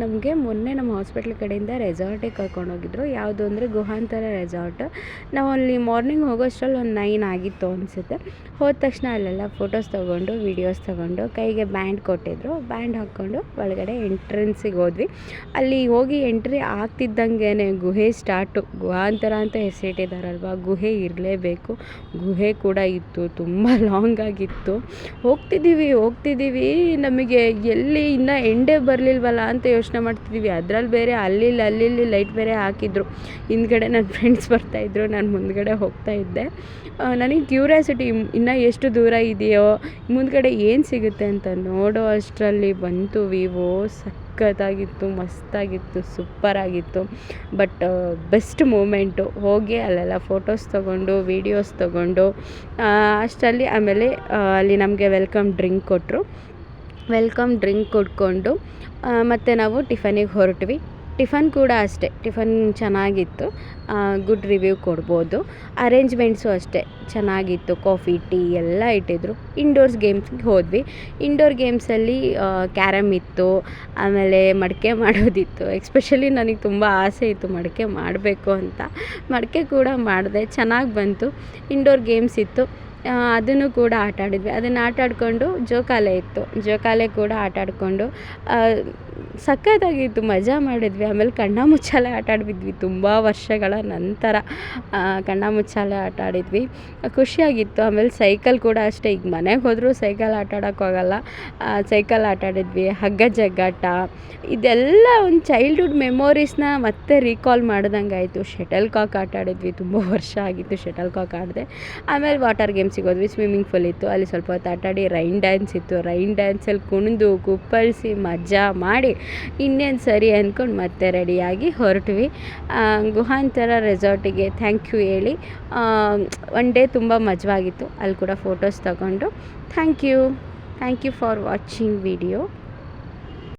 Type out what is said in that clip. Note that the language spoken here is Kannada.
ನಮಗೆ ಮೊನ್ನೆ ನಮ್ಮ ಹಾಸ್ಪಿಟ್ಲ್ ಕಡೆಯಿಂದ ರೆಸಾರ್ಟಿಗೆ ಕರ್ಕೊಂಡೋಗಿದ್ರು ಯಾವುದು ಅಂದರೆ ಗುಹಾಂತರ ರೆಸಾರ್ಟ್ ನಾವು ಅಲ್ಲಿ ಮಾರ್ನಿಂಗ್ ಹೋಗೋಷ್ಟರಲ್ಲಿ ಒಂದು ನೈನ್ ಆಗಿತ್ತು ಅನಿಸುತ್ತೆ. ಹೋದ ತಕ್ಷಣ ಅಲ್ಲೆಲ್ಲ ಫೋಟೋಸ್ ತೊಗೊಂಡು ವೀಡಿಯೋಸ್ ತೊಗೊಂಡು ಕೈಗೆ ಬ್ಯಾಂಡ್ ಕೊಟ್ಟಿದ್ರು. ಬ್ಯಾಂಡ್ ಹಾಕ್ಕೊಂಡು ಒಳಗಡೆ ಎಂಟ್ರೆನ್ಸಿಗೆ ಹೋದ್ವಿ. ಅಲ್ಲಿ ಹೋಗಿ ಎಂಟ್ರಿ ಆಗ್ತಿದ್ದಂಗೆ ಗುಹೆ ಸ್ಟಾರ್ಟು ಗುಹಾಂತರ ಅಂತ ಹೆಸರಿಟ್ಟಿದ್ದಾರಲ್ವ ಗುಹೆ ಇರಲೇಬೇಕು. ಗುಹೆ ಕೂಡ ಇತ್ತು, ತುಂಬ ಲಾಂಗ್ ಆಗಿತ್ತು. ಹೋಗ್ತಿದ್ದೀವಿ ಹೋಗ್ತಿದ್ದೀವಿ. ನಮಗೆ ಎಲ್ಲಿ ಇನ್ನೂ ಎಂಡೇ ಬರಲಿಲ್ವಲ್ಲ ಅಂತ ಯೋಚನೆ ಮಾಡ್ತಿದ್ದೀವಿ ಅದ್ರಲ್ಲಿ ಬೇರೆ ಅಲ್ಲಿ ಅಲ್ಲಿ ಲೈಟ್ ಬೇರೆ ಹಾಕಿದ್ರು. ಹಿಂದ್ಗಡೆ ನನ್ನ ಫ್ರೆಂಡ್ಸ್ ಬರ್ತಾಯಿದ್ರು ನಾನು ಮುಂದ್ಗಡೆ ಹೋಗ್ತಾ ಇದ್ದೆ. ನನಗೆ ಕ್ಯೂರಿಯಾಸಿಟಿ ಇನ್ನೂ ಎಷ್ಟು ದೂರ ಇದೆಯೋ, ಮುಂದ್ಗಡೆ ಏನು ಸಿಗುತ್ತೆ ಅಂತ ನೋಡೋ ಅಷ್ಟರಲ್ಲಿ ಬಂತು ವಿವೋ ಸಖತ್ತಾಗಿತ್ತು, ಮಸ್ತಾಗಿತ್ತು, ಸೂಪರಾಗಿತ್ತು. ಬಟ್ ಬೆಸ್ಟ್ ಮೂಮೆಂಟು ಹೋಗಿ ಅಲ್ಲೆಲ್ಲ ಫೋಟೋಸ್ ತೊಗೊಂಡು ವೀಡಿಯೋಸ್ ತೊಗೊಂಡು ಅಷ್ಟರಲ್ಲಿ ಆಮೇಲೆ ಅಲ್ಲಿ ನಮಗೆ ವೆಲ್ಕಮ್ ಡ್ರಿಂಕ್ ಕೊಟ್ಟರು ವೆಲ್ಕಮ್ ಡ್ರಿಂಕ್ ಕುಡ್ಕೊಂಡು ಮತ್ತು ನಾವು ಟಿಫನಿಗೆ ಹೊರಟ್ವಿ. ಟಿಫನ್ ಕೂಡ ಅಷ್ಟೇ, ಟಿಫನ್ ಚೆನ್ನಾಗಿತ್ತು ಗುಡ್ ರಿವ್ಯೂ ಕೊಡ್ಬೋದು. ಅರೇಂಜ್ಮೆಂಟ್ಸು ಅಷ್ಟೇ, ಚೆನ್ನಾಗಿತ್ತು, ಕಾಫಿ, ಟೀ ಎಲ್ಲ ಇಟ್ಟಿದ್ರು. ಇಂಡೋರ್ಸ್ ಗೇಮ್ಸ್ಗೆ ಹೋದ್ವಿ. ಇಂಡೋರ್ ಗೇಮ್ಸಲ್ಲಿ ಕ್ಯಾರಮ್ ಇತ್ತು, ಆಮೇಲೆ ಮಡಿಕೆ ಮಾಡೋದಿತ್ತು. ಎಕ್ಸ್ಪೆಷಲಿ ನನಗೆ ತುಂಬ ಆಸೆ ಇತ್ತು ಮಡಿಕೆ ಮಾಡಬೇಕು ಅಂತ. ಮಡಿಕೆ ಕೂಡ ಮಾಡಿದೆ, ಚೆನ್ನಾಗಿ ಬಂತು. ಇಂಡೋರ್ ಗೇಮ್ಸ್ ಇತ್ತು. ಅದನ್ನು ಕೂಡ ಆಟ ಆಡಿದ್ವಿ ಅದನ್ನು ಆಟ ಆಡಿಕೊಂಡು ಜೋಕಾಲಿ ಇತ್ತು. ಜೋಕಾಲಿ ಕೂಡ ಆಟ ಆಡಿಕೊಂಡು ಸಖತ್ತಾಗಿತ್ತು ಮಜಾ ಮಾಡಿದ್ವಿ. ಆಮೇಲೆ ಕಣ್ಣಾಮುಚ್ಚಾಲೆ ಆಟ ಆಡಿದ್ವಿ ತುಂಬ ವರ್ಷಗಳ ನಂತರ. ಕಣ್ಣಾಮುಚ್ಚಾಲೆ ಆಟ ಆಡಿದ್ವಿ ಖುಷಿಯಾಗಿತ್ತು. ಆಮೇಲೆ ಸೈಕಲ್ ಕೂಡ ಅಷ್ಟೇ. ಈಗ ಮನೆಗೆ ಹೋದರೂ ಸೈಕಲ್ ಆಟ ಆಡೋಕ್ಕಾಗಲ್ಲ ಸೈಕಲ್ ಆಟ ಆಡಿದ್ವಿ ಹಗ್ಗ ಜಗ್ಗಾಟ. ಇದೆಲ್ಲ ಒಂದು ಚೈಲ್ಡ್ಹುಡ್ ಮೆಮೊರೀಸ್ನ ಮತ್ತೆ ರೀಕಾಲ್ ಮಾಡ್ದಂಗೆ ಆಯಿತು ಶಟಲ್ ಕಾಕ್ ಆಟ ಆಡಿದ್ವಿ ತುಂಬ ವರ್ಷ ಆಗಿತ್ತು ಶಟಲ್ ಕಾಕ್ ಆಡಿದೆ. ಆಮೇಲೆ ವಾಟರ್ ಗೇಮ್ಸಿಗೆ ಹೋದ್ವಿ ಸ್ವಿಮ್ಮಿಂಗ್ ಫೂಲ್ ಇತ್ತು. ಅಲ್ಲಿ ಸ್ವಲ್ಪ ಹೊತ್ತು ಆಟಾಡಿ, ರೈನ್ ಡ್ಯಾನ್ಸ್ ಇತ್ತು. ರೈನ್ ಡ್ಯಾನ್ಸಲ್ಲಿ ಕುಣಿದು, ಕುಪ್ಪಳಿಸಿ ಮಜಾ ಮಾಡಿ ಇನ್ನೇನು ಸರಿ ಅಂದ್ಕೊಂಡು ಮತ್ತೆ ರೆಡಿಯಾಗಿ ಹೊರಟ್ವಿ. ಗುಹಾಂತರ ರೆಸಾರ್ಟಿಗೆ ಥ್ಯಾಂಕ್ ಯು ಹೇಳಿ. ಒನ್ ಡೇ ತುಂಬ ಮಜವಾಗಿತ್ತು. ಅಲ್ಲಿ ಕೂಡ ಫೋಟೋಸ್ ತಗೊಂಡು. Thank you thank you for watching video